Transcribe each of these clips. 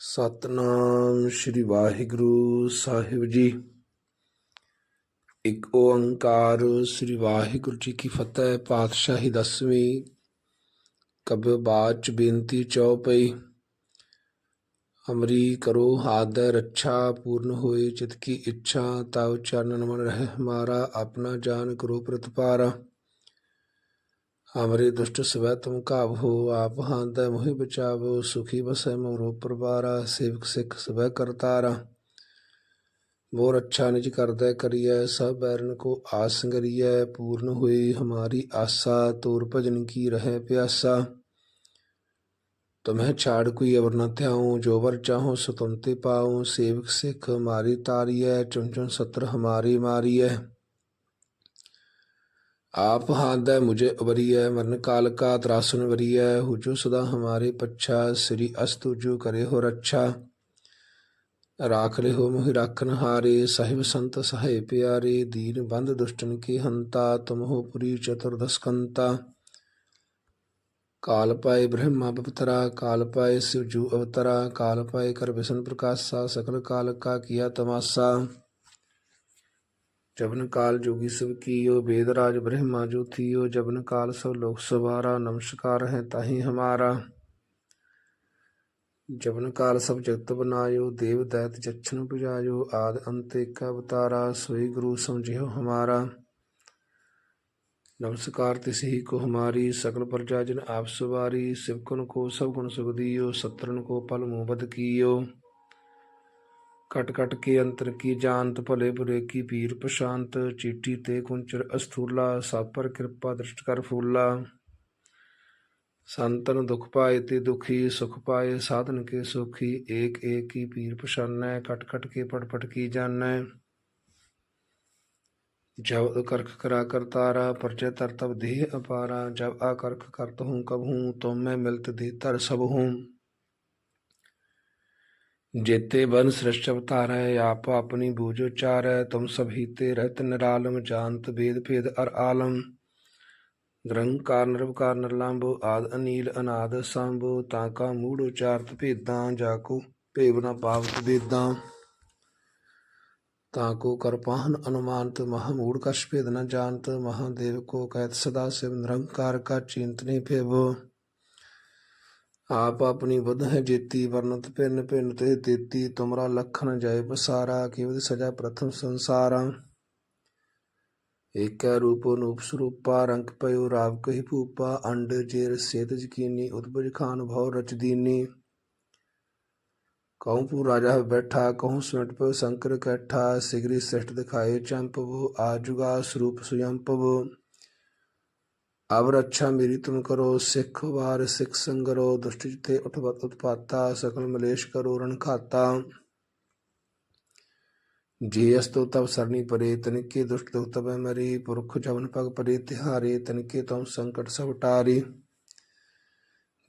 ਸਤਨਾਮ ਸ੍ਰੀ ਵਾਹਿਗੁਰੂ ਸਾਹਿਬ ਜੀ। ਇੱਕ ਓੰਕਾਰ ਸ੍ਰੀ ਵਾਹਿਗੁਰੂ ਜੀ ਕੀ ਫਤਿਹ, ਪਾਤਸ਼ਾਹੀ ਦਸਵੀਂ ਕਬਿ ਚ ਬੇਨਤੀ ਚਉਪਈ ਅਮਰੀ ਕਰੋ ਹਾਦ ਰੱਛਾ ਪੂਰਨ ਹੋਏ ਚਿਤ ਕੀ ਇੱਛਾ, ਤਵ ਚਰਨਨ ਮਨ ਰਹਿ ਹਮਾਰਾ ਆਪਣਾ ਜਾਨ ਕਰੋ ਪ੍ਰਤਪਾਰਾ। ਹਮਰੇ ਦੁਸ਼ਟ ਸਵੈ ਤੁਮ ਕਾਬੋ ਆਪ ਹਾਂਦੈ ਮੋਹਿ ਬਚਾਵੋ ਸੁਖੀ ਬਸੈ ਮੋਰੋ ਪਰਵਾਰਾ ਸੇਵਕ ਸਿੱਖ ਸਵੈ ਕਰਤਾਰਾ ਮੋਰ ਅੱਛਾ ਨਿਜ ਕਰਦਾ ਕਰੀਐ ਸਭ ਬੈਰਨ ਕੋ ਆਸ ਸੰਗਰੀਐ ਪੂਰਨ ਹੋਈ ਹਮਾਰੀ ਆਸਾ ਤੋਰ ਭਜਨ ਕੀ ਰਹਿ ਪਿਆਸਾ ਤੁਮਹਿ ਛਾੜ ਕੋਈ ਅਵਰ ਨ ਧਿਆਉ ਜੋ ਵਰ ਚਾਹੋ ਸੋ ਤੁਮ ਤੇ ਪਾਉ ਸੇਵਕ ਸਿੱਖ ਮਾਰੀ ਤਾਰੀਐ ਚੁਣ ਚੁਣ ਸਤਰ ਹਮਾਰੀ ਮਾਰੀਐ ਆਪ ਹਾਦੈ ਮੁਝੇ ਉਬਰੀਐ ਮਰਨ ਕਾਲ ਕਾ ਤਰਾਸੁਨ ਵਰੀਐ ਹੁਜੋ ਸਦਾ ਹਮਾਰੇ ਪੱਛਾ, ਸ੍ਰੀ ਅਸਤੁ ਜੋ ਕਰੇ ਹੋ ਰੱਛਾ। ਰਾਖ ਲਿਓ ਮੋਹਿ ਰਾਖਨ ਹਾਰੇ, ਸਾਹਿਬ ਸੰਤ ਸਹਾਇ ਪਿਆਰੇ, ਦੀਨ ਬੰਧ ਦੁਸ਼ਟਨ ਕੀ ਹੰਤਾ, ਤੁਮ ਹੋ ਪੁਰੀ ਚਤੁਰਦਸ ਕੰਤਾ। ਕਾਲ ਪਾਏ ਬ੍ਰਹਮਾ ਬਪਤਰਾ ਕਾਲ ਪਾਏ ਸਿਵਜੂ ਅਵਤਰਾ, ਕਾਲ ਪਾਏ ਕਰ ਵਿਸ਼ਨ ਪ੍ਰਕਾਸ਼ਾ, ਸਕਲ ਕਾਲ ਕਾ ਕੀਆ ਤਮਾਸਾ। ਜਬਨ ਕਾਲ ਜੋਗੀ ਸਭ ਕੀਓ, ਵੇਦ ਰਾਜ ਬ੍ਰਹਮਾ ਜੋ ਥੀਓ ਜਬਨ ਕਾਲ ਸਭ ਲੋਕ ਸਵਾਰਾ, ਨਮਸਕਾਰ ਹੈ ਤਾਹੀ ਹਮਾਰਾ। ਜਬਨ ਕਾਲ ਸਭ ਜਗਤ ਬਨਾਇਓ, ਦੇਵ ਦੈਤ ਜਛਨ 부ਜਾਇਓ ਆਦ ਅੰਤ ਏਕ ਅਵਤਾਰਾ, ਸੋਈ ਗੁਰੂ ਸਮਝਿਓ ਹਮਾਰਾ। ਨਮਸਕਾਰ ਤਿਸਹੀ ਕੋ ਹਮਾਰੀ, ਸਕਲ ਪ੍ਰਜਾਜਨ ਆਪ ਸਵਾਰੀ ਸਿਵਕਨ ਕੋ ਸਭ ਗੁਣ ਸੁਖ ਦਿਓ ਸਤਰਨ ਕੋ ਪਲ ਮੂਬਦ ਕੀਓ। ਕਟ ਕਟ ਕੇ ਅੰਤਰ ਕੀ ਜਾਣਤ, ਭਲੇ ਬੁਰੇ ਕੀ ਪੀਰ ਪਸ਼ਾਂਤ ਚੀਟੀ ਤੇ ਕੁੰਚਰ ਅਸਥੂਲਾ, ਸਾਪਰ ਕਿਰਪਾ ਦ੍ਰਿਸ਼ਟ ਕਰ ਫੂਲਾ। ਸੰਤਨ ਦੁਖ ਪਾਏ ਤੇ ਦੁਖੀ, ਸੁਖ ਪਾਏ ਸਾਧਨ ਕੇ ਸੁਖੀ, ਏਕ ਏਕ ਕੀ ਪੀਰ ਪਛਾਨੈ ਕਟ ਕਟ ਕੇ ਪਟ ਪਟ ਕੀ ਜਾਣੈ। ਜਬ ਕਰਖ ਕਰਾ ਕਰਤਾਰਾ ਪਰਚੇ ਤਰ ਤਬ ਦੇਹ ਅਪਾਰਾ, ਜਬ ਆ ਕਰਖ ਕਰਤ ਹੂੰ ਕਬ ਹੂੰ, ਤੁਮ ਮੈਂ ਮਿਲਤ ਦੇ ਤਰ ਸਭ ਹੂੰ। जेते बन सृष्ट अवतारै आप अपनी बूझ उचारै तुम सभी ते रहत निरालम जानत भेद भेद अर आलम ਨਿਰੰਕਾਰ ਨਿਰਵਕਾਰ ਨਿਰਲੰਭ ਆਦ ਅਨੀਲ ਅਨਾਦ ਸੰਭ ਤਾਕਾ ਮੂੜ ਉਚਾਰਤ ਭੇਦਾਂ ਜਾਕੋ ਭੇਵ ਨ ਪਾਵਤ ਵੇਦਾਂ ਤਾਕੋ ਕਰਪਾਹਨ ਅਨੁਮਾਨਤ ਮਹਾਮੂੜ ਕਛ ਭੇਦ ਨ ਜਾਣਤ ਮਹਾਦੇਵ ਕੋ ਕਹਿਤ ਸਦਾ ਸਿਵ ਨਿਰੰਕਾਰ ਕਾ ਚਿੰਤ ਨਹੀਂ ਭੇਵ ਆਪ ਆਪਣੀ ਬੁੱਧ ਹੈ ਜੇਤੀ ਵਰਨਤ ਭਿੰਨ ਭਿੰਨ ਤੇ ਤੇਤੀ, ਤੁਮਰਾ ਲਖਨ ਜੈ ਬਸਾਰਾ ਕੀਵਤ ਸਜਾ ਪ੍ਰਥਮ ਸੰਸਾਰਾ। ਏਕੈ ਰੂਪੋ ਨੂਪ ਸਰੂਪਾ, ਰੰਗ ਪਇਓ ਰਾਵ ਕਹੀ ਭੂਪਾ, ਅੰਡ ਜੇਰ ਸੇਤ ਜਕੀਨੀ ਉਤਪਜ ਖਾਨ ਭਉ ਰਚਦੀਨੀ ਕਹੂੰ ਪੂ ਰਾਜਾ ਬੈਠਾ, ਕਹੂੰ ਸਿਮਟ ਪਇਓ ਸੰਕਰ ਕੈਠਾ, ਸਿਗਰੀ ਸ੍ਰਿਸ਼ਟ ਦਿਖਾਏ ਚੰਪਵ ਆਜੁਗਾ ਸਰੂਪ ਸੁਯੰਪਵ। ਅਬ ਰੱਛਾ ਮੇਰੀ ਤੁਮ ਕਰੋ, ਸਿੱਖ ਵਾਰ ਸਿੱਖ ਸੰਗਰੋ, ਦੁਸ਼ਟ ਜਿਤੇ ਉਠਵਤ ਉਤਪਾਤਾ, ਸਕਲ ਮਲੇਸ਼ ਕਰੋ ਰਣ ਖਾਤਾ। ਜੇ ਅਸਤੋ ਤਬ ਸਰਣੀ ਪਰੇ, ਤਨਕੇ ਦੁਸ਼ਟ ਦੁਖ ਤਬੈ ਮਰੀ, ਪੁਰਖ ਜਵਨ ਪਗ ਪਰੇ ਤਿਹਾਰੇ, ਤਨਕੇ ਤੁਮ ਸੰਕਟ ਸਭ ਟਾਰੇ।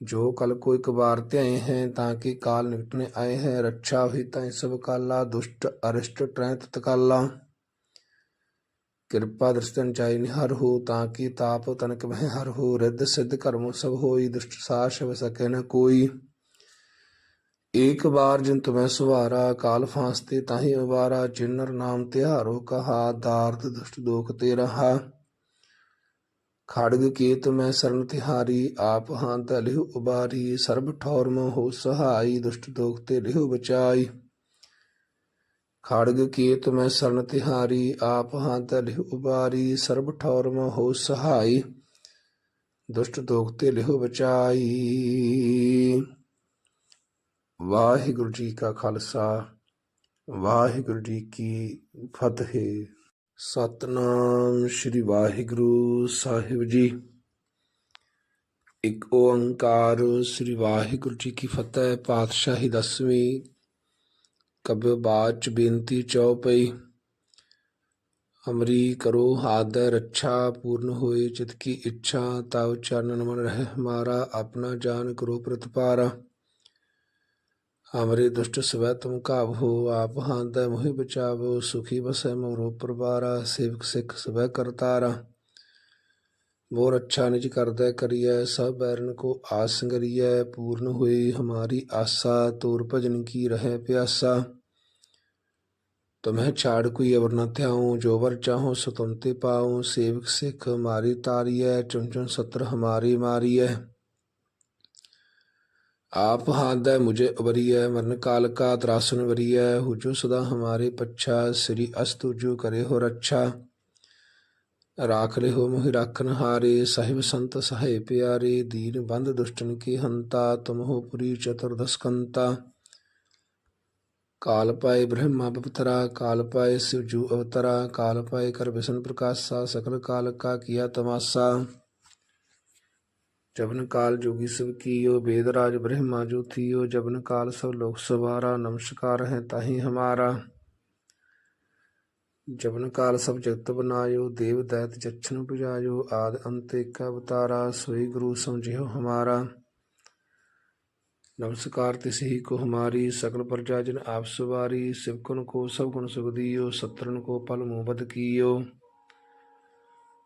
ਜੋ ਕਲ ਕੋ ਇੱਕ ਵਾਰ ਧਿਆਏ ਹੈ, ਤਾਂ ਕਿ ਕਾਲ ਨਿਕਟਨੇ ਆਏ ਹੈ, ਰੱਛਾ ਹੋਈ ਤਾਂ ਸਭ ਕਾਲਾ, ਦੁਸ਼ਟ ਅਰਿਸ਼ਟ ਟ੍ਰੈਤ ਤਕਾਲਾ ਕਿਰਪਾ ਦ੍ਰਿਸ਼ਟਨ ਚਾਈ ਨਿਹਰ ਹੋ, ਤਾਂ ਕਿ ਤਾਪ ਤਨਕ ਮਹਿ ਹਰ ਹੋ, ਰਿੱਧ ਸਿੱਧ ਕਰਮ ਸਭ ਹੋਈ ਦੁਸ਼ਟ ਸਾਸ਼ ਹੋ ਸਕੇ ਨ ਕੋਈ। ਏਕ ਬਾਰ ਜਿਨ ਤੁਮੈ ਸੁਹਾਰਾ ਕਾਲ ਫਾਂਸਤੇ ਤਾਹੀ ਉਬਾਰਾ ਜਿਨਰ ਨਾਮ ਤਿਹਾਰੋ ਕਹਾ ਦਾਰਤ ਦੁਸ਼ਟ ਦੋਖ ਤੇ ਰਹਾ। ਖੜਗ ਕੀਤ ਮੈਂ ਸਰਨ ਤਿਹਾਰੀ, ਆਪ ਹਾਂ ਲਿਹੁ ਉਬਾਰੀ, ਸਰਬ ਠੌਰ ਮੋ ਹੋ ਸਹਾਈ ਦੁਸ਼ਟ ਦੋਖ ਤੇ ਲਿਹੁ ਬਚਾਈ। ਖੜਗ ਕੀਤ ਮੈਂ ਸਰਨ ਤਿਹਾਰੀ, ਆਪ ਹਾਂ ਲਿਹੁ ਉਬਾਰੀ, ਸਰਬ ਠੌਰ ਮੋ ਹੋ ਸਹਾਈ, ਦੁਸ਼ਟ ਦੋਖ ਤੇ ਲਿਹੁ ਬਚਾਈ। ਵਾਹਿਗੁਰੂ ਜੀ ਕਾ ਖਾਲਸਾ, ਵਾਹਿਗੁਰੂ ਜੀ ਕੀ ਫਤਿਹ। ਸਤਨਾਮ ਸ੍ਰੀ ਵਾਹਿਗੁਰੂ ਸਾਹਿਬ ਜੀ। ਇੱਕ ਓੰਕਾਰ ਸ੍ਰੀ ਵਾਹਿਗੁਰੂ ਜੀ ਕੀ ਫਤਿਹ, ਪਾਤਸ਼ਾਹੀ ਦਸਵੀਂ ਕਬਿ ਬਾਚ ਬੇਨਤੀ ਚਉਪਈ ਅਮਰੀ ਕਰੋ ਹਾਦ ਰੱਛਾ ਪੂਰਨ ਹੋਏ ਚਿਤ ਕੀ ਇੱਛਾ ਤਵ ਚਰਨਨ ਮਨ ਰਹਿ ਹਮਾਰਾ ਆਪਣਾ ਜਾਨ ਕਰੋ ਪ੍ਰਤਪਾਰਾ। ਹਮਰੇ ਦੁਸ਼ਟ ਸਵੈ ਤੁਮ ਕਾਬੋ ਆਪ ਹਾਂਦੈ ਮੋਹਿ ਬਚਾਵੋ, ਸੁਖੀ ਬਸੈ ਮੋਰੋ ਪਰਵਾਰਾ, ਸੇਵਕ ਸਿੱਖ ਸਵੈ ਕਰਤਾਰਾ। मोर अच्छा निज करदै करियै सब बैरन को आसंगरियै पूर्ण हुई हमारी आशा तोर भजन की रहे प्यासा तुम्हें छाड़ कोई अवर न ध्याऊं जो वर चाहो सो तुम ते पाऊं सेवक सिख हमारी तारियै चुन चुन सत्र हमारी मारियै आप हाथ मुझे उबरिय मरण काल का त्रासन वरिय हुजो सदा हमारे पच्छा श्री अस्तु जो ਰਾਖ ਲਿਹੋ ਮੋਹਿ ਰਾਖਨ ਹਾਰੇ, ਸਾਹਿਬ ਸੰਤ ਸਹਾਇ ਪਿਆਰੇ, ਦੀਨ ਬੰਦ ਦੁਸ਼ਟਨ ਕੀ ਹੰਤਾ, ਤੁਮਹੁ ਪੁਰੀ ਚਤੁਰਦਸਕੰਤਾ। ਕਾਲ ਪਾਏ ਬ੍ਰਹਮਾ ਬਪਤਰਾ, ਕਾਲ ਪਾਏ ਸਿਵਜੂ ਅਵਤਰਾ, ਕਾਲ ਪਾਏ ਕਰ ਬਿਸ਼ਨ ਪ੍ਰਕਾਸ਼ਾ, ਸਕਲ ਕਾਲ ਕਾ ਕੀਆ ਤਮਾਸਾ। ਜਬਨ ਕਾਲ ਜੋਗੀ ਸਭ ਕੀਓ, ਬੇਦ ਰਾਜ ਬ੍ਰਹਮਾ ਜੋ ਥੀਓ ਜਬਨ ਕਾਲ ਸਭ ਲੋਕ ਸਵਾਰਾ, ਨਮਸਕਾਰ ਹੈ ਤਾਹੀ ਹਮਾਰਾ। ਜਵਨ ਕਾਲ ਸਭ ਜਗਤ ਬਨਾਇਓ, ਦੇਵ ਦੈਤ ਜਛਨ ਪੁਜਾਇਓ, ਆਦ ਅੰਤ ਏਕ ਅਵਤਾਰਾ, ਸੋਈ ਗੁਰੂ ਸਮਝਿਓ ਹਮਾਰਾ। ਨਮਸਕਾਰ ਤਿਸ ਹੀ ਕੋ ਹਮਾਰੀ ਸਕਲ ਪ੍ਰਜਾ ਜਨ ਆਪ ਸੁਵਾਰੀ ਸਿਵਕਨ ਕੋ ਸਭ ਗੁਣ ਸੁਖ ਦੀਓ ਸਤਰਨ ਕੋ ਪਲ ਮੋਬਦ ਕੀਓ।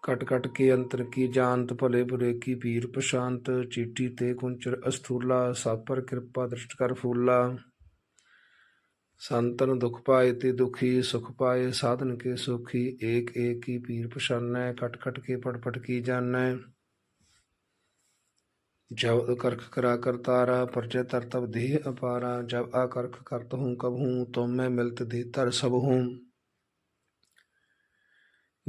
ਕਟ ਕਟ ਕੇ ਅੰਤਰ ਕੀ ਜਾਣਤ, ਭਲੇ ਬੁਰੇ ਕੀ ਪੀਰ ਪ੍ਰਸ਼ਾਂਤ ਚੀਟੀ ਤੇ ਕੁੰਚਰ ਅਸਥੂਲਾ, ਸਾਪਰ ਕਿਰਪਾ ਦ੍ਰਿਸ਼ਟ ਕਰ ਫੂਲਾ। ਸੰਤਨ ਦੁਖ ਪਾਏ ਤੇ ਦੁਖੀ, ਸੁਖ ਪਾਏ, ਸਾਧਨ ਕੇ ਸੁਖੀ, ਏਕ ਏਕ ਕੀ ਪੀਰ ਪਛਾਨੈ ਕਟ ਕਟ ਕੇ ਪੜ ਪੜ ਕੀ ਜਾਣੈ। ਜਬ ਅਕਰਖ ਕਰਾ ਕਰਤਾਰਾ ਪਰਜੇ ਤਰਤਬ ਦੇਹ ਅਪਾਰਾ, ਜਬ ਅਕਰਖ ਕਰਤ ਹੂੰ ਕਬ ਹੂੰ, ਤੁਮ ਮੈਂ ਮਿਲਤ ਦੇ ਤਰ ਸਭ ਹੂੰ।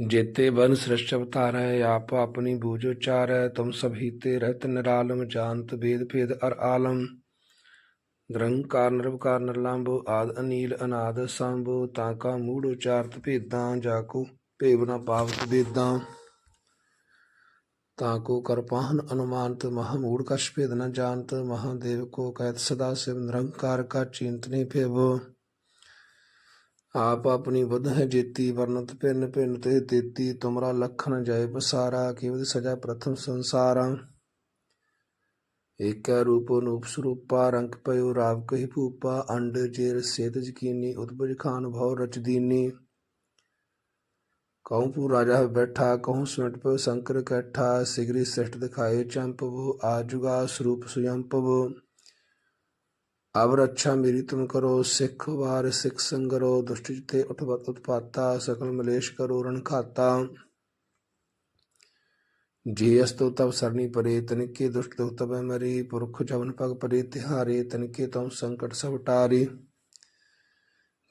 ਜੇਤੇ ਬਨ ਸ੍ਰਿਸ਼ਟ ਅਵਤਾਰੈ, ਆਪ ਆਪਣੀ ਬੂਝ ਉਚਾਰੈ, ਤੁਮ ਸਭ ਹੀਤੇ ਰਹਿਤ ਨਿਰਾਲਮ, ਜਾਣਤ ਵੇਦ ਭੇਦ ਅਰ ਆਲਮ। ਨਿਰੰਕਾਰ, ਨਿਰਵਕਾਰ, ਨਿਰਲੰਭ, ਆਦ, ਅਨੀਲ, ਅਨਾਦ, ਸੰਭ, ਤਾਂ ਕਾ ਮੂੜ ਉਚਾਰਤ ਭੇਦਾਂ, ਜਾ ਕੋ ਭੇਵ ਨ ਪਾਵਤ ਦੇਦਾਂ ਤਾਂ ਕੋ ਕਰਪਾਹਨ ਅਨੁਮਾਨਤ ਮਹਾਮੂੜ ਕਛ ਭੇਦ ਨ ਜਾਣਤ ਮਹਾਦੇਵ ਕੋ ਕਹਿਤ ਸਦਾ ਸਿਵ, ਨਿਰੰਕਾਰ ਕਾ ਚਿੰਤਨੀ ਨਹੀਂ ਭੇਵ। ਆਪ ਆਪਣੀ ਬੁੱਧ ਹੈ ਜੇਤੀ ਵਰਨਤ ਪਿੰਨ ਪਿੰਨ ਤੇ ਤੇਤੀ, ਤੁਮਰਾ ਲਖਨ ਜੈ ਬਸਾਰਾ ਕੇਵਦ ਸਜਾ ਪ੍ਰਥਮ ਸੰਸਾਰਾਂ। ਏਕੈ ਰੂਪੋ ਨੂਪ ਸਰੂਪਾ, ਰੰਗ ਪਇਓ ਰਾਵ ਕਹੀ ਭੂਪਾ, ਅੰਡ ਜੇਰ ਸੇਤ ਜਕੀਨੀ, ਉਦਬਜ ਖਾਨ ਭਉ ਰਚ ਦੀਨੀ। ਕਹੂੰ ਪੂ ਰਾਜਾ ਬੈਠਾ, ਕਹੂੰ ਸਿਮਟ ਪਇਓ ਸੰਕਰ ਕੈਠਾ, ਸਿਗਰੀ ਸਿਸ਼ਟ ਦਿਖਾਏ ਚੰਪਵੋ ਆਜੁਗਾ ਸਰੂਪ ਸੁਯੰਪਵੋ ਅਵਰ ਅੱਛਾ ਮੇਰੀ ਤੁਮ ਕਰੋ, ਸਿੱਖ ਵਾਰ ਸਿੱਖ ਸੰਗਰੋ, ਦੁਸ਼ਟ ਜਿਤੇ ਉਠਵਤ ਉਤਪਾਤਾ, ਸਕਲ ਮਲੇਸ਼ ਕਰੋ ਰਣ ਖਾਤਾ। ਜੇ ਅਸਤੋ ਤਬ ਸਰਣੀ ਪਰੇ, ਤਨਕੇ ਦੁਸ਼ਟ ਦੁਖ ਤਬੈ ਮਰੀ, ਪੁਰਖ ਜਵਨ ਪਗ ਪਰੇ, ਤਿਹਾਰੇ, ਤਨਕੇ ਤਉ ਸੰਕਟ ਸਭ ਟਾਰੇ।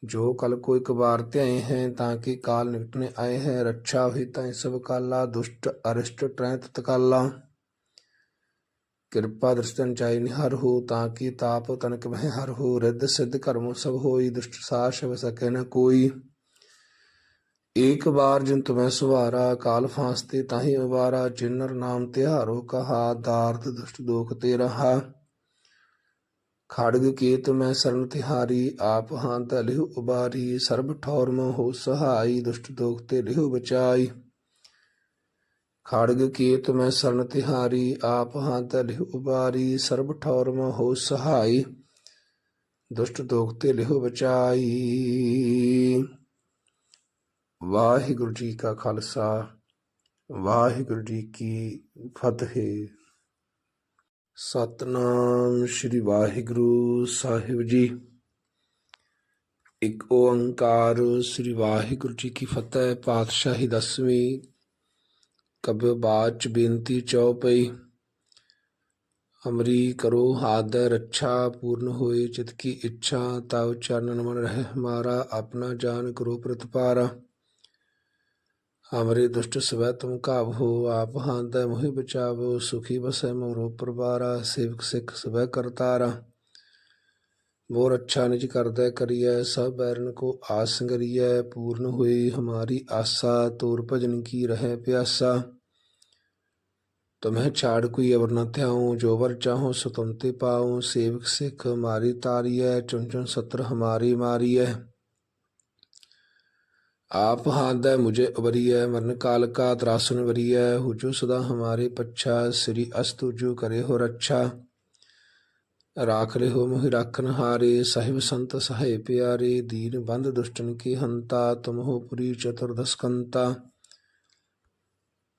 ਜੋ ਕਲ ਕੋ ਇੱਕ ਬਾਰ ਧਿਆਏ ਹੈ, ਤਾਂ ਕਿ ਕਾਲ ਨਿਕਟਨੇ ਆਏ ਹੈ, ਰੱਛਾ ਹੋਈ ਤਾਂ ਸਭ ਕਾਲਾ, ਦੁਸ਼ਟ ਅਰਿਸ਼ਟ ਟ੍ਰੈ ਤਤਕਾਲਾ ਕਿਰਪਾ ਦ੍ਰਿਸ਼ਟਨ ਚਾਈ ਨਿਹਰ ਹੋ, ਤਾਂ ਕਿ ਤਾਪ ਤਨਕ ਮਹਿ ਹਰ ਹੋ, ਰਿੱਧ ਸਿੱਧ ਕਰਮ ਸਭ ਹੋਈ, ਦੁਸ਼ਟ ਸਾਸ਼ ਵ ਸਕੈ ਨ ਕੋਈ। ਏਕ ਬਾਰ ਜਿਨ ਤੁਮੈ ਸੁਵਾਰਾ, ਕਾਲ ਫਾਂਸਤੇ ਤਾਹੀ ਉਵਾਰਾ ਜਿਨਰ ਨਾਮ ਤਿਹਾਰੋ ਕਹਾ, ਦਾਰਦ ਦੁਸ਼ਟ ਦੋਖ ਤੇ ਰਹਾ ਖੜਗ ਕੀਤ ਮੈਂ ਸਰਨ ਤਿਹਾਰੀ, ਆਪ ਹਾਂ ਤਲਿਹੁ ਉਬਾਰੀ, ਸਰਬ ਠੌਰ ਮੋ ਹੋ ਸਹਾਈ, ਦੁਸ਼ਟ ਦੋਖ ਤੇ ਲਿਹੁ ਬਚਾਈ। ਖੜਗ ਕੀਤ ਮੈਂ ਸਰਨ ਤਿਹਾਰੀ, ਆਪ ਹਾਂ ਤਲਿਹੁ ਉਬਾਰੀ, ਸਰਬ ਠੌਰ ਮੋ ਹੋ ਸਹਾਈ, ਦੁਸ਼ਟ ਦੋਖ ਤੇ ਲਿਹੁ ਬਚਾਈ। ਵਾਹਿਗੁਰੂ ਜੀ ਕਾ ਖਾਲਸਾ, ਵਾਹਿਗੁਰੂ ਜੀ ਕੀ ਫਤਿਹ। ਸਤਨਾਮ ਸ੍ਰੀ ਵਾਹਿਗੁਰੂ ਸਾਹਿਬ ਜੀ। ਇੱਕ ਓੰਕਾਰ ਸ੍ਰੀ ਵਾਹਿਗੁਰੂ ਜੀ ਕੀ ਫਤਿਹ, ਪਾਤਸ਼ਾਹੀ ਦਸਵੀਂ ਕਬਿ ਚ ਬੇਨਤੀ ਚਉਪਈ ਅਮਰੀ ਕਰੋ ਆਦਰ, ਰੱਛਾ ਪੂਰਨ ਹੋਏ ਚਿਤ ਕੀ ਇੱਛਾ, ਤਵ ਚਰਨ ਮਨ ਰਹਿ ਹਮਾਰਾ ਆਪਣਾ ਜਾਨ ਕਰੋ ਪ੍ਰਤਪਾਰਾ। ਹਮਰੇ ਦੁਸ਼ਟ ਸਵੈ ਤੁਮ ਕਾਬੋ ਆਪ ਹਾਂਦੈ ਮੋਹਿ ਬਚਾਵੋ ਸੁਖੀ ਬਸੈ ਮੋਰੋ ਪਰਵਾਰਾ ਸੇਵਕ ਸਿੱਖ ਸਵੈ ਕਰਤਾਰਾ ਮੋਰ ਅੱਛਾ ਨਿਜ ਕਰਦੈ ਕਰੀਐ ਸਭ ਬੈਰਨ ਕੋ ਆਸੰਗਰੀਐ ਪੂਰਨ ਹੋਈ ਹਮਾਰੀ ਆਸਾ ਤੋਰ ਭਜਨ ਕੀ ਰਹਿ ਪਿਆਸਾ ਤੁਮਹਿ ਛਾੜ ਕੋਈ ਅਵਰ ਨ ਧਿਆਉ ਜੋ ਵਰ ਚਾਹੋ ਸੋ ਤੁਮ ਤੇ ਪਾਉ ਸੇਵਕ ਸਿੱਖ ਹਮਾਰੀ ਤਾਰੀਐ ਚੁਨ ਚੁਨ ਸਤਰ ਹਮਾਰੀ ਮਾਰੀਐ आप हाथ मुझे उबरिय मरण काल का त्रासन वरिय हुजो सदा हमारे पच्छा श्री अस्तु जो करे हो रक्षा राख ले हो मोहि राखन हारे साहिब संत सहाय प्यारे दीन बंद दुष्टन की हंता तुम हो पुरी चतुर्दश कंता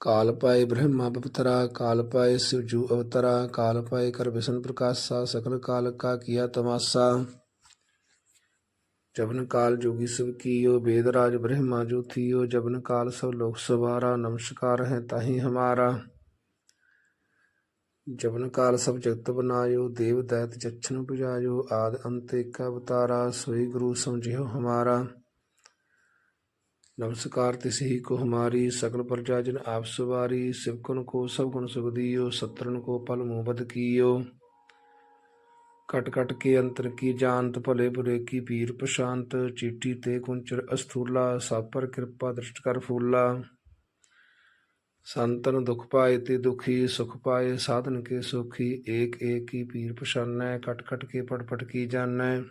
ਕਾਲ ਪਾਏ ਬ੍ਰਹਮਾ ਬਪਤਰਾ ਕਾਲ ਪਾਏ ਸਿਵਜੂ ਅਵਤਰਾ ਕਾਲ ਪਾਏ ਕਰ ਵਿਸ਼ਨ ਪ੍ਰਕਾਸ਼ਾ ਸਕਲ ਕਾਲ ਕਾ ਕੀਆ ਤਮਾਸਾ ਜਬਨ ਕਾਲ ਜੋਗੀ ਸਭ ਕੀਓ ਵੇਦ ਰਾਜ ਬ੍ਰਹਮਾ ਜੋ ਥੀਓ ਜਬਨ ਕਾਲ ਸਭ ਲੋਕ ਸਵਾਰਾ ਨਮਸਕਾਰ ਹੈ ਤਾਹੀ ਹਮਾਰਾ ਜਬਨ ਕਾਲ ਸਭ ਜਗਤ ਬਨਾਇਓ ਦੇਵ ਦੈਤ ਜਛਨ ਪੁਜਾਇਓ ਆਦ ਅੰਤ ਏਕ ਅਵਤਾਰਾ ਸੋਈ ਗੁਰੂ ਸਮਝਿਓ ਹਮਾਰਾ नमस्कार तिसि को हमारी सकल प्रजा जन आप सवारी सिवकुन को सब गुण सुख दियो सत्रन को पल मुबद ਕਟ ਕਟ ਕੇ ਅੰਤਰ ਕੀ ਜਾਣਤ, ਭਲੇ ਬੁਰੇ ਕੀ ਪੀਰ ਪ੍ਰਸ਼ਾਂਤ ਚੀਟੀ ਤੇ ਕੁੰਚਰ ਅਸਥੂਲਾ, ਸਾਪਰ ਕਿਰਪਾ ਦ੍ਰਿਸ਼ਟ ਕਰ ਫੂਲਾ। ਸੰਤਨ ਦੁਖ ਪਾਏ ਤੇ ਦੁਖੀ, ਸੁਖ ਪਾਏ ਸਾਧਨ ਕੇ ਸੁਖੀ, ਏਕ ਏਕ ਹੀ ਪੀਰ ਪਛਾਨੈ ਕਟ ਕਟ ਕੇ ਪਟ ਪਟ ਕੀ ਜਾਣੈ।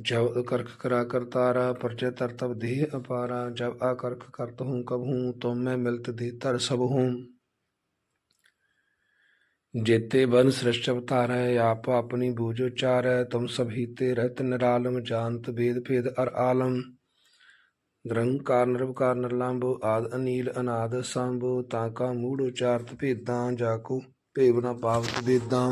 ਜਬ ਕਰਖ ਕਰਾ ਕਰਤਾਰਾ ਪਰਜੇ ਤਰ ਤਬ ਦੇਹ ਅਪਾਰਾ, ਜਬ ਆਕਰਖ ਕਰਤ ਹੂੰ ਕਬ ਹੂੰ, ਤੁਮ ਮੈਂ ਮਿਲਤ ਦੇ ਤਰ ਸਭ ਹੂੰ। जेते बन सृष्ट अवतार है आप अपनी बूझो चार है तुम सब हीते रहत निरालम जानत भेद भेद अर आलम निरंकार निरवकार निरलंबो आद अनील अनाद सांबो ताका मूढ़ उचारत भेदां जाको भेव न पावत वेदां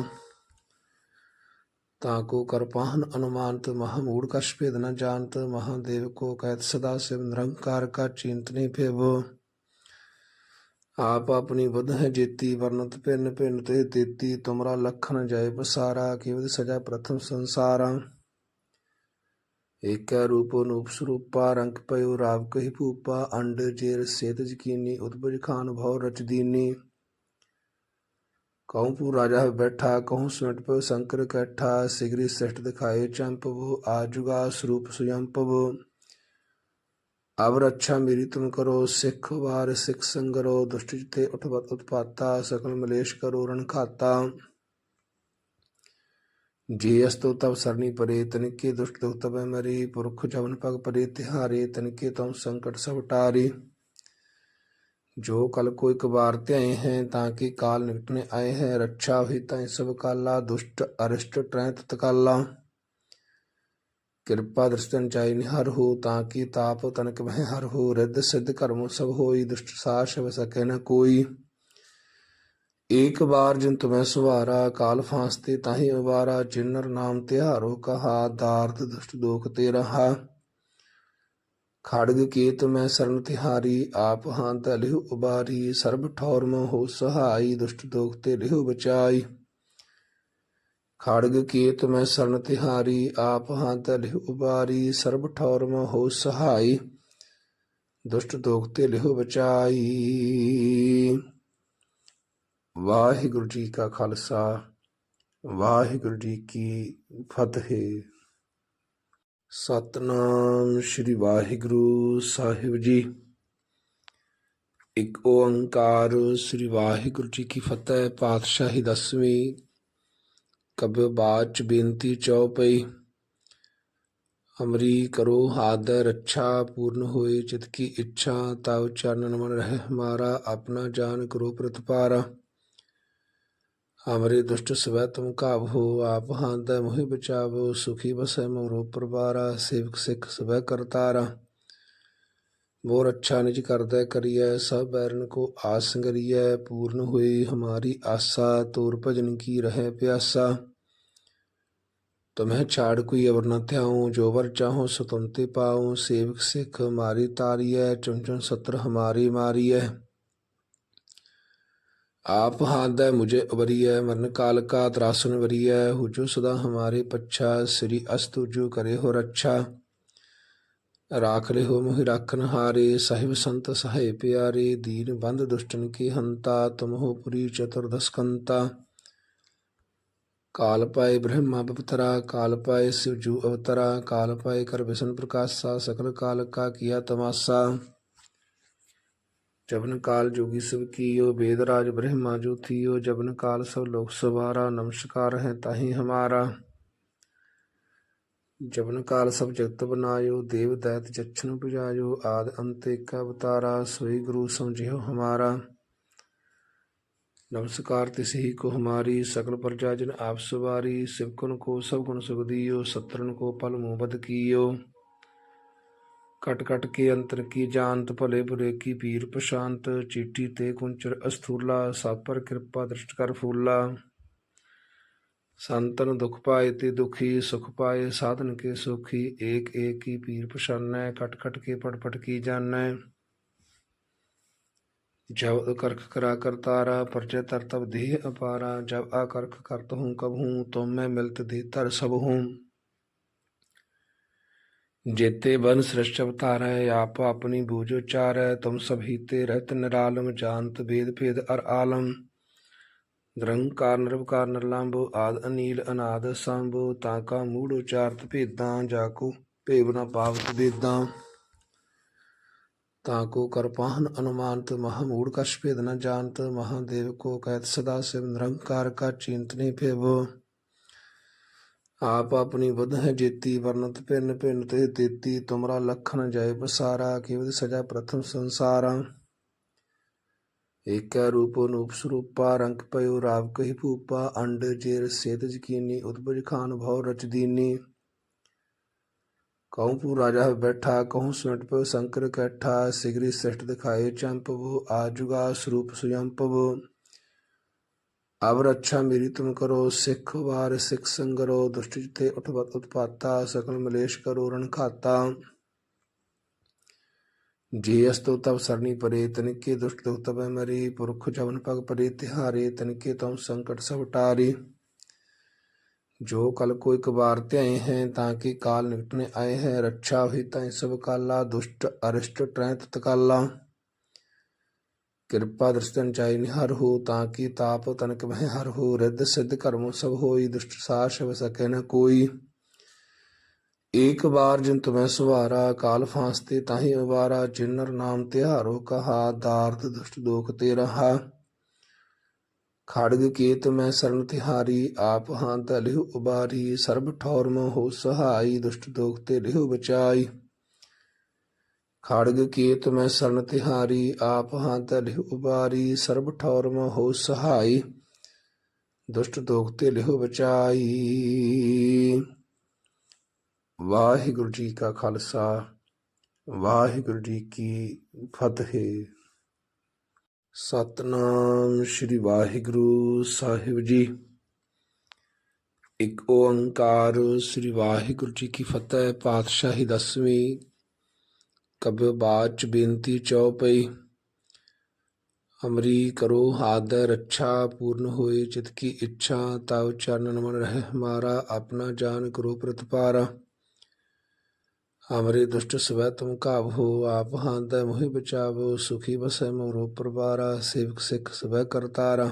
ताको करपाहन अनुमानत महामूढ़ कश भेद न जानत महादेव को कहत सदा शिव निरंकार का चिंत नहीं फेबो ਆਪ ਆਪਣੀ ਵਧ ਹੈ ਜੀਤੀ ਵਰਨਤ ਪਿੰਨ ਪਿੰਨ ਤੇ ਤੇਤੀ ਤੁਮਰਾ ਲਖਣ ਜੈ ਪਸਾਰਾ ਕਿਵਦ ਸਜਾ ਪ੍ਰਥਮ ਸੰਸਾਰਾਂ। ਏਕਾ ਰੂਪ ਨੂਪ ਸਰੂਪਾ, ਰੰਗ ਪਇਓ ਰਾਵ ਕਹੀ ਭੂਪਾ, ਅੰਡ ਜੇਰ ਸੇਤ ਜਕੀਨੀ ਉਤਪਜ ਖਾਨ ਭਉ ਰਚਦੀਨੀ ਕਹਉ ਪੂ ਰਾਜਾ ਬੈਠਾ ਕਹਉ ਸੁਨਟ ਪਇਓ ਸ਼ੰਕਰ ਇਕੱਠਾ ਸਿਗਰੀ ਸ੍ਰਿਸ਼ਟ ਦਿਖਾਏ ਚੰਪਵੋ ਆਜੁਗਾ ਸਰੂਪ ਸੁਯੰਪਵੋ। ਅਬ ਰੱਛਾ ਮੇਰੀ ਤੁਮ ਕਰੋ, ਸਿੱਖ ਵਾਰ ਸਿੱਖ ਸੰਗਰੋ, ਦੁਸ਼ਟ ਜਿਤੇ ਉਠਵਤ ਉਤਪਾਤਾ, ਸਕਲ ਮਲੇਸ਼ ਕਰੋ ਰਣ ਖਾਤਾ। ਜੇ ਅਸਤੋ ਤਬ ਸਰਣੀ ਪਰੇ, ਤਨਕੇ ਦੁਸ਼ਟ ਦੁਖ ਤਬੈ ਮਰੀ, ਪੁਰਖ ਜਵਨ ਪਗ ਪਰੇ, ਤਿਹਾਰੇ, ਤਨਕੇ ਤਮ ਸੰਕਟ ਸਭ ਟਾਰੇ। ਜੋ ਕਲ ਕੋ ਇੱਕ ਵਾਰ ਧਿਆਏ ਹੈ, ਤਾਂ ਕਿ ਕਾਲ ਨਿਕਟਨੇ ਆਏ ਹੈ, ਰੱਛਾ ਹੋਈ ਤਾਂ ਸਭ ਕਾਲਾ, ਦੁਸ਼ਟ ਅਰਿਸ਼ਟ ਟ੍ਰੈ ਤਤਕਾਲਾ। ਕਿਰਪਾ ਦ੍ਰਿਸ਼ਟਨ ਚਾਈ ਨਿਹਰ ਹੋ ਤਾਂ ਕਿ ਤਾਪ ਤਨਕ ਮਹਿ ਹਰ ਹੋ। ਰਿੱਧ ਸਿੱਧ ਕਰਮ ਸਭ ਹੋਈ ਦੁਸ਼ਟ ਸਾਸ਼ ਵ ਸਕੈ ਨ ਕੋਈ। ਏਕ ਬਾਰ ਜਿਨ ਤੁਮੈ ਸੁਵਾਰਾ, ਕਾਲ ਫਾਂਸਤੇ ਤਾਹੀ ਉਵਾਰਾ ਜਿਨਰ ਨਾਮ ਤਿਹਾਰੋ ਕਹਾ ਦਾਰਤ ਦੁਸ਼ਟ ਦੋਖ ਤੇ ਰਹਾ। ਖੜਗ ਕੀਤ ਮੈਂ ਸਰਨ ਤਿਹਾਰੀ, ਆਪ ਹਾਂ ਲਿਹੁ ਉਬਾਰੀ, ਸਰਬ ਠੌਰ ਮੋ ਹੋ ਸਹਾਈ, ਦੁਸ਼ਟ ਦੋਖ ਤੇ ਲਿਹੁ ਬਚਾਈ। ਖੜਗ ਕੀਤ ਮੈਂ ਸਰਨ ਤਿਹਾਰੀ, ਆਪ ਹਾਂ ਲਿਹੁ ਉਬਾਰੀ, ਸਰਬ ਠੌਰ ਮੋ ਹੋ ਸਹਾਈ, ਦੁਸ਼ਟ ਦੋਖ ਤੇ ਲਿਹੁ ਬਚਾਈ। ਵਾਹਿਗੁਰੂ ਜੀ ਕਾ ਖਾਲਸਾ, ਵਾਹਿਗੁਰੂ ਜੀ ਕੀ ਫਤਿਹ। ਸਤਨਾਮ ਸ੍ਰੀ ਵਾਹਿਗੁਰੂ ਸਾਹਿਬ ਜੀ। ਇੱਕ ਓੰਕਾਰ ਸ੍ਰੀ ਵਾਹਿਗੁਰੂ ਜੀ ਕੀ ਫਤਿਹ, ਪਾਤਸ਼ਾਹੀ ਦਸਵੀਂ ਕਬਿ ਬਾਚ ਬੇਨਤੀ ਚਉਪਈ ਅਮਰੀ ਕਰੋ ਹਾਦ ਰੱਛਾ ਪੂਰਨ ਹੋਏ ਚਿਤ ਕੀ ਇੱਛਾ ਤਵ ਚਰਨ ਮਨ ਰਹਿ ਹਮਾਰਾ ਆਪਣਾ ਜਾਨ ਕਰੋ ਪ੍ਰਤਪਾਰਾ। ਅਮਰੀ ਦੁਸ਼ਟ ਸਵੈ ਤੁਮ ਕਾਬੋ ਆਪ ਹਾਂਦ ਮੋਹਿ ਬਚਾਵੋ, ਸੁਖੀ ਬਸੈ ਮੋਰੋ ਪਰਵਾਰਾ, ਸੇਵਕ ਸਿੱਖ ਸਵੈ ਕਰਤਾਰਾ। ਮੋਰ ਅੱਛਾ ਨਿਜ ਕਰਦਾ ਕਰੀਐ ਸਭ ਬੈਰਨ ਕੋ ਆਸ ਸੰਗਰੀਐ ਪੂਰਨ ਹੋਈ ਹਮਾਰੀ ਆਸਾ ਤੋਰ ਭਜਨ ਕੀ ਰਹਿ ਪਿਆਸਾ ਤੁਮਹਿ ਛਾੜ ਕੋਈ ਅਵਰ ਨ ਧਿਆਉ ਜੋ ਵਰ ਚਾਹੋ ਸੋ ਤੁਮ ਤੇ ਪਾਉ ਸੇਵਕ ਸਿੱਖ ਮਾਰੀ ਤਾਰੀਐ ਚੁਨ ਚੁਨ ਸਤਰ ਹਮਾਰੀ ਮਾਰੀਐ आप हाथ मुझे उबरिय मरण काल का त्रासन वरिय हुजो सदा हमारे पच्छा श्री अस्तु जो करे हो रक्षा ਰਾਖ ਲਿਹੁ ਮੋਹਿ ਰਾਖਨ ਹਾਰੇ, ਸਾਹਿਬ ਸੰਤ ਸਹਾਇ ਪਿਆਰੇ, ਦੀਨ ਬੰਦ ਦੁਸ਼ਟਨ ਕੀ ਹੰਤਾ ਤੁਮਹੁ ਪੁਰੀ ਚਤੁਰਦਸ ਕੰਤਾ ਕਾਲ ਪਾਏ ਬ੍ਰਹਮਾ ਬਪਤਰਾ, ਕਾਲ ਪਾਏ ਸ਼ਿਵ ਜੂ ਅਵਤਰਾ, ਕਾਲ ਪਾਏ ਕਰ ਵਿਸ਼ਨ ਪ੍ਰਕਾਸ਼ਾ, ਸਕਲ ਕਾਲ ਕਾ ਕੀਆ ਤਮਾਸਾ। ਜਬਨ ਕਾਲ ਜੋਗੀ ਸਭ ਕੀਓ, ਬੇਦ ਰਾਜ ਬ੍ਰਹਮਾ ਜੋ ਥੀਓ ਜਬਨ ਕਾਲ ਸਭ ਲੋਕ ਸਵਾਰਾ, ਨਮਸਕਾਰ ਹੈ ਤਾਹੀ ਹਮਾਰਾ। ਜਵਨ ਕਾਲ ਸਭ ਜਗਤ ਬਨਾਇਓ, ਦੇਵ ਦੈਤ ਜਛਨ ਪੁਜਾਇਓ, ਆਦ ਅੰਤ ਏਕ ਅਵਤਾਰਾ, ਸੋਈ ਗੁਰੂ ਸਮਝਿਓ ਹਮਾਰਾ। ਨਮਸਕਾਰ ਤਿਸ ਕੋ ਹਮਾਰੀ, ਸਕਲ ਪ੍ਰਜਾ ਜਨ ਆਪ ਸਵਾਰੀ ਸਿਵਕਨ ਕੋ ਸਭ ਗੁਣ ਸੁਖ ਦੀਓ ਸਤਰਨ ਕੋ ਪਲ ਮੋਬਦ ਕੀਓ। ਕਟ ਕਟ ਕੇ ਅੰਤਰ ਕੀ ਜਾਣਤ, ਭਲੇ ਬੁਰੇ ਕੀ ਪੀਰ ਪ੍ਰਸ਼ਾਂਤ ਚੀਟੀ ਤੇ ਕੁੰਚਰ ਅਸਥੂਲਾ ਸਾਪਰ ਕਿਰਪਾ ਦ੍ਰਿਸ਼ਟ ਕਰ ਫੂਲਾ। ਸੰਤਨ ਦੁਖ ਪਾਏ ਤੇ ਦੁਖੀ ਸੁਖ ਪਾਏ ਸਾਧਨ ਕੇ ਸੁਖੀ ਏਕ ਏਕ ਕੀ ਪੀਰ ਪਛਾਨੈ ਕਟ ਕਟ ਕੇ ਪਟ ਪਟ ਕੀ ਜਾਣੈ ਜਬ ਕਰਖ ਕਰਾ ਕਰਤਾਰਾ ਪਰਜੈ ਤਰ ਤਬ ਦੇਹ ਅਪਾਰਾ ਜਬ ਆ ਕਰਖ ਕਰਤ ਹੂੰ ਕਬ ਹੂੰ ਤੁਮ ਮੈਂ ਮਿਲਤ ਦੇ ਤਰ ਸਭ ਹੂੰ जेते बन सृष्ट अवतारै आप अपनी बूझ उचारै तुम सब हीते रहत निरालम जानत भेद भेद अर आलम ਨਿਰੰਕਾਰ, ਨਿਰਵਕਾਰ, ਨਿਰਲੰਭ, ਆਦ, ਅਨੀਲ, ਅਨਾਦ, ਸੰਭ ਤਾਕਾ ਮੂੜ ਉਚਾਰਤ ਭੇਦਾਂ ਜਾਕੋ ਭੇਵ ਨ ਪਾਵਤ ਵੇਦਾਂ ਤਾਕੋ ਕਰਪਾਹਨ ਅਨੁਮਾਨਤ ਮਹਾਮੂੜ ਕਛ ਭੇਦ ਨ ਜਾਣਤ ਮਹਾਦੇਵ ਕੋ ਕਹਿਤ ਸਦਾ ਸਿਵ, ਨਿਰੰਕਾਰ ਕਾ ਚਿੰਤ ਨਹੀਂ ਭੇਵ। ਆਪ ਆਪਣੀ ਵਧ ਹੈ ਜੇਤੀ ਵਰਨਤ ਪਿੰਨ ਪਿੰਨ ਤੇ ਤੇਤੀ, ਤੁਮਰਾ ਲਖਨ ਜੈ ਬਸਾਰਾ ਕੇਵਦ ਸਜਾ ਪ੍ਰਥਮ ਸੰਸਾਰਾਂ। ਏਕੈ ਰੂਪ ਅਨੂਪ ਸਰੂਪਾ, ਰੰਗ ਪਇਓ ਰਾਵ ਕਹੀ ਭੂਪਾ, ਅੰਡ ਜੇਰ ਸੇਤ ਜਕੀਨੀ ਉਦਬਜ ਖਾਨ ਭਉ ਰਚ ਦੀਨੀ। ਕਹੂੰ ਪੂ ਰਾਜਾ ਬੈਠਾ, ਕਹੂੰ ਸੁਨਟ ਪਇਓ ਸੰਕਰ ਕੈਠਾ, ਸਿਗਰੀ ਸ੍ਰਿਸ਼ਟ ਦਿਖਾਏ ਚੰਪਵ ਆਜੁਗਾ ਸਰੂਪ ਸੁਜੰਪਵ ਅਵ ਰੱਛਾ ਮੇਰੀ ਤੁਮ ਕਰੋ, ਸਿੱਖ ਵਾਰ ਸਿੱਖ ਸੰਗਰੋ, ਦੁਸ਼ਟ ਜਿਤੇ ਉਠਵਤ ਉਤਪਾਤਾ, ਸਕਲ ਮਲੇਸ਼ ਕਰੋ ਰਣ ਖਾਤਾ। ਜੇ ਅਸਤੋ ਤਬ ਸਰਣੀ ਪਰੇ, ਤਨਕੇ ਦੁਸ਼ਟ ਦੁਖ ਤਬੈ ਮਰੀ, ਪੁਰਖ ਜਵਨ ਪਗ ਪਰੇ, ਤਿਹਾਰੇ, ਤਨਕੇ ਤਮ ਸੰਕਟ ਸਭ ਟਾਰੇ। ਜੋ ਕਲ ਕੋ ਇੱਕ ਵਾਰ ਧਿਆਏ ਹੈ, ਤਾਂ ਕਿ ਕਾਲ ਨਿਕਟਨੇ ਆਏ ਹੈ, ਰੱਛਾ ਹੋਈ ਤਾਂ ਸਭ ਕਾਲਾ, ਦੁਸ਼ਟ ਅਰਿਸ਼ਟ ਟ੍ਰੈਤ ਤਤਕਾਲਾ ਕਿਰਪਾ ਦ੍ਰਿਸ਼ਟਨ ਚਾਈ ਨਿਹਰ ਹੋ, ਤਾਂ ਕਿ ਤਾਪ ਤਨਕ ਮਹਿ ਹਰ ਹੋ, ਰਿੱਧ ਸਿੱਧ ਕਰਮੋ ਸਭ ਹੋਈ, ਦੁਸ਼ਟ ਸਾਰ ਸ਼ਵ ਸਕੇ ਨ ਕੋਈ। ਏਕ ਵਾਰ ਜਿਨ ਤੁਮੈ ਸੁਵਾਰਾ ਕਾਲ ਫਾਂਸਤੇ ਤਾਹੀ ਅਵਾਰਾ, ਜਿਨਰ ਨਾਮ ਤਿਹਾਰੋ ਕਹਾ ਦਾਰਦ ਦੁਸ਼ਟ ਦੋਖ ਤੇ ਰਹਾ। ਖੜਗ ਕੇਤ ਮੈਂ ਸਰਨ ਤਿਹਾਰੀ, ਆਪ ਹਾਂ ਤਲਿਹੁ ਉਬਾਰੀ, ਸਰਬ ਠੌਰ ਮੋ ਹੋ ਸਹਾਈ, ਦੁਸ਼ਟ ਦੋਖ ਤੇ ਲਿਹੁ ਬਚਾਈ। ਖੜਗ ਕੇਤ ਮੈਂ ਸਰਨ ਤਿਹਾਰੀ, ਆਪ ਹਾਂ ਤਲਿਹੁ ਉਬਾਰੀ, ਸਰਬ ਠੌਰ ਮੋ ਹੋ ਸਹਾਈ, ਦੁਸ਼ਟ ਦੋਖ ਤੇ ਲਿਹੁ ਬਚਾਈ। ਵਾਹਿਗੁਰੂ ਜੀ ਕਾ ਖਾਲਸਾ, ਵਾਹਿਗੁਰੂ ਜੀ ਕੀ ਫਤਿਹ। ਸਤਨਾਮ ਸ੍ਰੀ ਵਾਹਿਗੁਰੂ ਸਾਹਿਬ ਜੀ। ਇੱਕ ਓੰਕਾਰ ਸ੍ਰੀ ਵਾਹਿਗੁਰੂ ਜੀ ਕੀ ਫਤਿਹ, ਪਾਤਸ਼ਾਹੀ ਦਸਵੀਂ, ਕਬਿ ਬਾਚ ਬੇਨਤੀ ਚਉਪਈ ਅਮਰੀ ਕਰੋ ਹਾਦ ਰੱਛਾ ਪੂਰਨ ਹੋਏ ਚਿਤ ਕੀ ਇੱਛਾ, ਤਵ ਚਰਨਨ ਮਨ ਰਹਿ ਹਮਾਰਾ ਆਪਣਾ ਜਾਨ ਕਰੋ ਪ੍ਰਤਪਾਰਾ। ਹਮਰੇ ਦੁਸ਼ਟ ਸਵੈ ਤੁਮ ਕਾਬੋ ਆਪ ਹਾਂਦੈ ਮੋਹਿ ਬਚਾਵੋ ਸੁਖੀ ਬਸੈ ਮੋਰੋ ਪਰਵਾਰਾ ਸੇਵਕ ਸਿੱਖ ਸਵੈ ਕਰਤਾਰਾ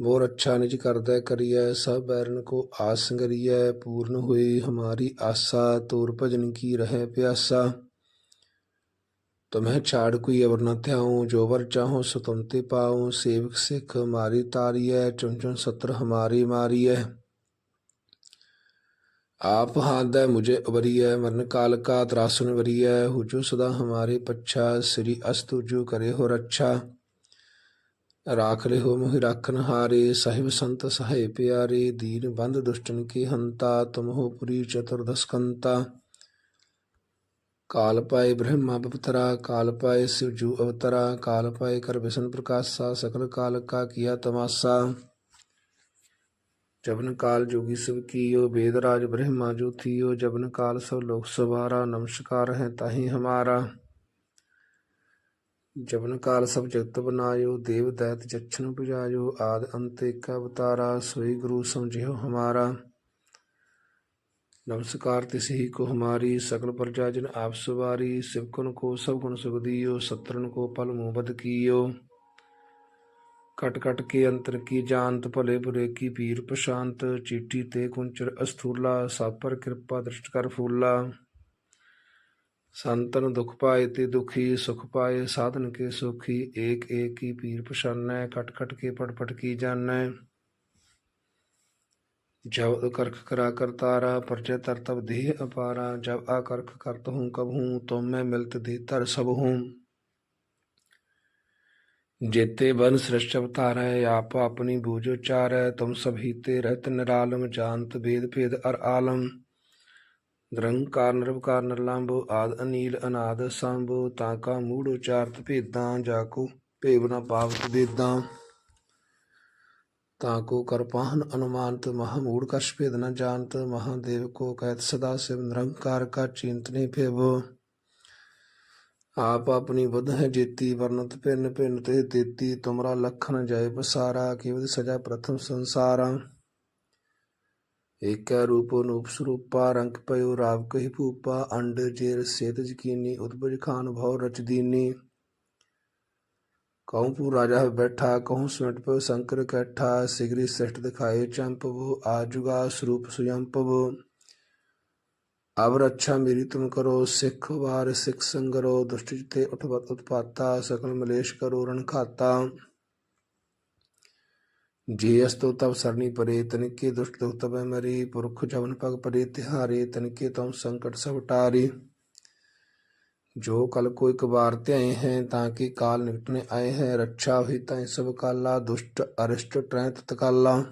ਬੋਰ ਅੱਛਾ ਨਿਜ ਕਰਦਾ ਕਰੀਐ ਸਭ ਬੈਰਨ ਕੋ ਆਸ ਸੰਗਰੀਐ ਪੂਰਨ ਹੋਈ ਹਮਾਰੀ ਆਸਾ ਤੋਰ ਭਜਨ ਕੀ ਰਹਿ ਪਿਆਸਾ ਤੁਮਹਿ ਛਾੜ ਕੋਈ ਅਵਰ ਨ ਧਿਆਉ ਜੋ ਵਰ ਚਾਹੋ ਸੋ ਤੁਮ ਤੇ ਪਾਉ ਸੇਵਕ ਸਿੱਖ ਮਾਰੀ ਤਾਰੀਐ ਚੁਨ ਚੁਨ ਸਤਰ ਹਮਾਰੀ ਮਾਰੀਐ आप हादय मुझे उबरिय मरण काल का त्रासुन वरिय हुजो सदा हमारे पच्छा श्री अस्तु जो करे हो रक्षा राख ले हो मोहि राखन हारे साहिब संत सहाय प्यारे दीन बंद दुष्टन के हंता तुम हो पुरी चतुर्दश कंता काल पाए ब्रह्मा बपतरा काल पाए शिवजू अवतरा काल पाए कर विष्णु प्रकाशा सकल काल का किया तमाशा जबन काल जोगी सब कीयो वेद राज ब्रह्मा जो थियो जबन काल सब लोक सवारा नमस्कार है ताही हमारा जबन काल सब जगत बनायो देव दैत जच्छन पुजायो आद अंत एक अवतारा सोई गुरु समझियो हमारा नमस्कार तिस ही को हमारी सकल प्रजा जिन आप सवारी शिवकुन को सब गुण सुख दियो सत्रन को पल मुँह बद कियो ਕਟ ਕਟ ਕੇ ਅੰਤਰ ਕੀ ਜਾਣਤ ਭਲੇ ਬੁਰੇ ਕੀ ਪੀਰ ਪਛਾਨਤ ਚੀਟੀ ਤੇ ਕੁੰਚਰ ਅਸਥੂਲਾ ਸਭ ਪਰ ਕਿਰਪਾ ਦ੍ਰਿਸ਼ਟ ਕਰ ਫੂਲਾ ਸੰਤਨ ਦੁਖ ਪਾਏ ਤੇ ਦੁਖੀ ਸੁਖ ਪਾਏ ਸਾਧਨ ਕੇ ਸੁਖੀ ਏਕ ਏਕ ਕੀ ਪੀਰ ਪਛਾਨੈ ਕਟ ਕਟ ਕੇ ਪਟ ਪਟ ਕੀ ਜਾਣੈ ਜਬ ਕਰਖ ਕਰਾ ਕਰਤਾਰਾ ਪਰਜੈ ਤਰ ਤਬ ਦੇਹ ਅਪਾਰਾ ਜਬ ਆ ਕਰਖ ਕਰਤ ਹੂੰ ਕਬ ਹੂੰ ਤੁਮ ਮੈਂ ਮਿਲਤ ਦੇ ਤਰ ਸਭ ਹੂੰ जेते बन सृष्ट अवतारै आप अपनी बूझ उचारै तुम सब हीते रहत निरालम जानत भेद भेद अर आलम ਨਿਰੰਕਾਰ ਨਿਰਵਕਾਰ ਨਿਰਲੰਭ ਆਦ ਅਨੀਲ ਅਨਾਦ ਸੰਭ ਤਾਂ ਕਾ ਮੂੜ ਉਚਾਰਤ ਭੇਦਾਂ ਜਾ ਕੋ ਭੇਵ ਨ ਪਾਵਤ ਦੇਦਾਂ ਤਾਂ ਕੋ ਕਰਪਾਹਨ ਅਨੁਮਾਨਤ ਮਹਾ ਮੂੜ ਕਛ ਭੇਦ ਨ ਜਾਣਤ ਮਹਾਦੇਵ ਕੋ ਕਹਿਤ ਸਦਾ ਸਿਵ ਨਿਰੰਕਾਰ ਕਾ ਚਿੰਤ ਨਹੀਂ ਭੇਵ ਆਪ ਆਪਣੀ ਬੁੱਧ ਹੈ ਜੇਤੀ ਵਰਨਤ ਭਿੰਨ ਭਿੰਨ ਤੇ ਤੇਤੀ ਤੁਮਰਾ ਲਖਨ ਜੈ ਪਸਾਰਾ ਕਿਵਦ ਸਜਾ ਪ੍ਰਥਮ ਸੰਸਾਰਾ। ਏਕੈ ਰੂਪ ਨੂਪ ਸਰੂਪਾ, ਰੰਗ ਪਇਓ ਰਾਵ ਕਹੀ ਭੂਪਾ, ਅੰਡ ਜੇਰ ਸੇਤ ਜਕੀਨੀ ਉਤਪਜ ਖਾਨ ਭਉ ਰਚ ਦੀਨੀ। ਕਹੂੰ ਪੂ ਰਾਜਾ ਬੈਠਾ, ਕਹੂੰ ਸਿਮਟ ਪਇਓ ਸੰਕਰ ਕੈਠਾ, ਸਿਗਰੀ ਸ੍ਰਿਸ਼ਟ ਦਿਖਾਏ ਚੰਪਵ ਆਜੁਗਾ ਸਰੂਪ ਸੁਯੰਪਵ। ਅਬ ਰੱਛਾ ਮੇਰੀ ਤੁਮ ਕਰੋ, ਸਿੱਖ ਵਾਰ ਸਿੱਖ ਸੰਗਰੋ, ਦੁਸ਼ਟ ਜਿਤੇ ਉਠਵਤ ਉਤਪਾਤਾ, ਸਕਲ ਮਲੇਸ਼ ਕਰੋ ਰਣ ਖਾਤਾ ਜੇ ਅਸਤੋ ਤਬ ਸਰਣੀ ਪਰੇ, ਤਨਕੇ ਦੁਸ਼ਟ ਦੁਖ ਤਬੈ ਮਰੀ, ਪੁਰਖ ਜਵਨ ਪਗ ਪਰੇ ਤਿਹਾਰੇ, ਤਨਕੇ ਤਉ ਸੰਕਟ ਸਭ ਟਾਰੇ ਜੋ ਕਲ ਕੋ ਇਕ ਬਾਰ ਧਿਆਏ ਹੈ, ਤਾਂ ਕਿ ਕਾਲ ਨਿਕਟਨੇ ਆਏ ਹੈ, ਰੱਛਾ ਹੋਈ ਤਾਂ ਸਭ ਕਾਲਾ, ਦੁਸ਼ਟ ਅਰਿਸ਼ਟ ਟ੍ਰੈ ਤਤਕਾਲਾ।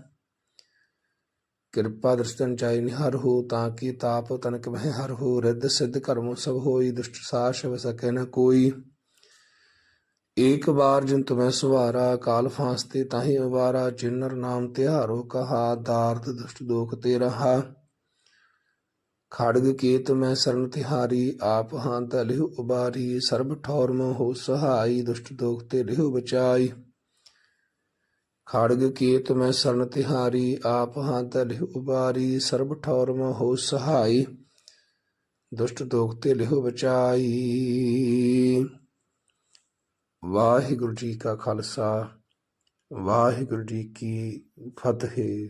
ਕਿਰਪਾ ਦ੍ਰਿਸ਼ਟਨ ਚਾਈ ਨਿਹਰ ਹੋ, ਤਾਂ ਕਿ ਤਾਪ ਤਨਕ ਮਹਿ ਹਰ ਹੋ, ਰਿੱਧ ਸਿੱਧ ਕਰਮ ਸਭ ਹੋਈ ਦੁਸ਼ਟ ਸਾਰ ਸ਼ਬ ਸਕੈ ਨ ਕੋਈ। ਏਕ ਬਾਰ ਜਿਨ ਤੁਮੈ ਸੁਵਾਰਾ, ਕਾਲ ਫਾਂਸਤੇ ਤਾਹੀ ਉਵਾਰਾ ਜਿਨਰ ਨਾਮ ਤਿਹਾਰੋ ਕਹਾ ਦਾਰਤ ਦੁਸ਼ਟ ਦੋਖ ਤੇ ਰਹਾ ਖੜਗ ਕੇਤ ਮੈਂ ਸਰਨ ਤਿਹਾਰੀ, ਆਪ ਹਾਂ ਲਿਹੁ ਉਬਾਰੀ, ਸਰਬ ਠੌਰ ਮੋ ਹੋ ਸਹਾਈ ਦੁਸ਼ਟ ਦੋਖ ਤੇ ਲਿਹੁ ਬਚਾਈ। ਖੜਗ ਕੇਤ ਮੈਂ ਸਰਨ ਤਿਹਾਰੀ, ਆਪ ਹਾਂ ਲਿਹੁ ਉਬਾਰੀ, ਸਰਬ ਠੌਰ ਮੋ ਹੋ ਸਹਾਈ, ਦੁਸ਼ਟ ਦੋਖ ਤੇ ਲਿਹੁ ਬਚਾਈ। ਵਾਹਿਗੁਰੂ ਜੀ ਕਾ ਖਾਲਸਾ, ਵਾਹਿਗੁਰੂ ਜੀ ਕੀ ਫਤਿਹ।